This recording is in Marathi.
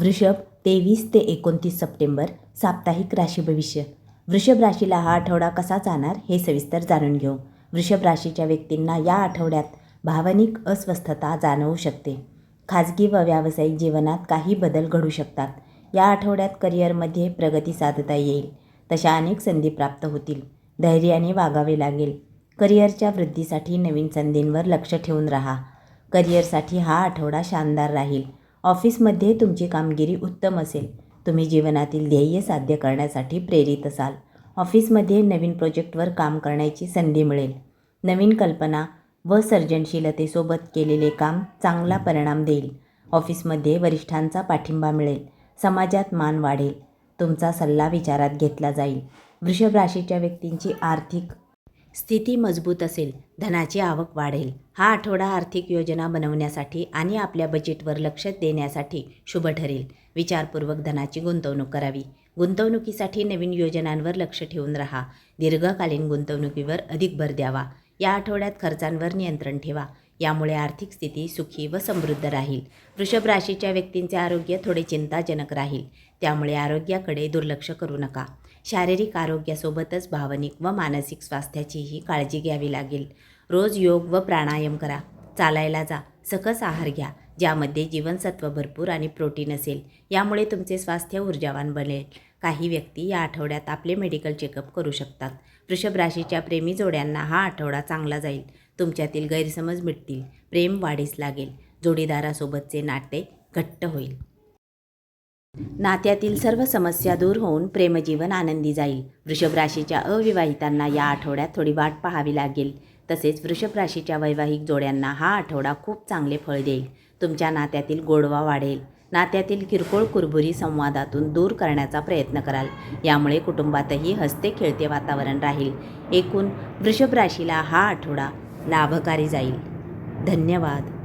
वृषभ तेवीस ते एकोणतीस सप्टेंबर साप्ताहिक राशी भविष्य. वृषभ राशीला हा आठवडा कसा जाणार हे सविस्तर जाणून घेऊ. वृषभ राशीच्या व्यक्तींना या आठवड्यात भावनिक अस्वस्थता जाणवू शकते. खाजगी व व्यावसायिक जीवनात काही बदल घडू शकतात. या आठवड्यात करिअरमध्ये प्रगती साधता येईल. तशा अनेक संधी प्राप्त होतील. धैर्याने वागावे लागेल. करिअरच्या वृद्धीसाठी नवीन संधींवर लक्ष ठेवून राहा. करिअरसाठी हा आठवडा शानदार राहील. ऑफिसमध्ये तुमची कामगिरी उत्तम असेल. तुम्ही जीवनातील ध्येय साध्य करण्यासाठी प्रेरित असाल. ऑफिसमध्ये नवीन प्रोजेक्टवर काम करण्याची संधी मिळेल. नवीन कल्पना व सर्जनशीलतेसोबत केलेले काम चांगला परिणाम देईल. ऑफिसमध्ये वरिष्ठांचा पाठिंबा मिळेल. समाजात मान वाढेल. तुमचा सल्ला विचारात घेतला जाईल. वृषभ राशीच्या व्यक्तींची आर्थिक स्थिती मजबूत असेल. धनाची आवक वाढेल. हा आठवडा आर्थिक योजना बनवण्यासाठी आणि आपल्या बजेटवर लक्ष देण्यासाठी शुभ ठरेल. विचारपूर्वक धनाची गुंतवणूक करावी. गुंतवणुकीसाठी नवीन योजनांवर लक्ष ठेवून राहा. दीर्घकालीन गुंतवणुकीवर अधिक भर द्यावा. या आठवड्यात खर्चांवर नियंत्रण ठेवा. यामुळे आर्थिक स्थिती सुखी व समृद्ध राहील. वृषभ राशीच्या व्यक्तींचे आरोग्य थोडे चिंताजनक राहील. त्यामुळे आरोग्याकडे दुर्लक्ष करू नका. शारीरिक आरोग्यासोबतच भावनिक व मानसिक स्वास्थ्याचीही काळजी घ्यावी लागेल. रोज योग व प्राणायाम करा. चालायला जा. सकस आहार घ्या. ज्यामध्ये जीवनसत्व भरपूर आणि प्रोटीन असेल. यामुळे तुमचे स्वास्थ्य ऊर्जावान बनेल. काही व्यक्ती या आठवड्यात आपले मेडिकल चेकअप करू शकतात. वृषभ राशीच्या प्रेमी जोड्यांना हा आठवडा चांगला जाईल. तुमच्यातील गैरसमज मिटतील. प्रेम वाढीस लागेल. जोडीदारासोबतचे नाते घट्ट होईल. नात्यातील सर्व समस्या दूर होऊन प्रेमजीवन आनंदी जाईल. वृषभ राशीच्या अविवाहितांना या आठवड्यात थोडी वाट पाहावी लागेल. तसेच वृषभ राशीच्या वैवाहिक जोड्यांना हा आठवडा खूप चांगले फळ देईल. तुमच्या नात्यातील गोडवा वाढेल. नात्यातील किरकोळ कुरबुरी संवादातून दूर करण्याचा प्रयत्न कराल. यामुळे कुटुंबातही हसते खेळते वातावरण राहील. एकूण वृषभ राशीला हा आठवडा लाभकारी जाईल. धन्यवाद.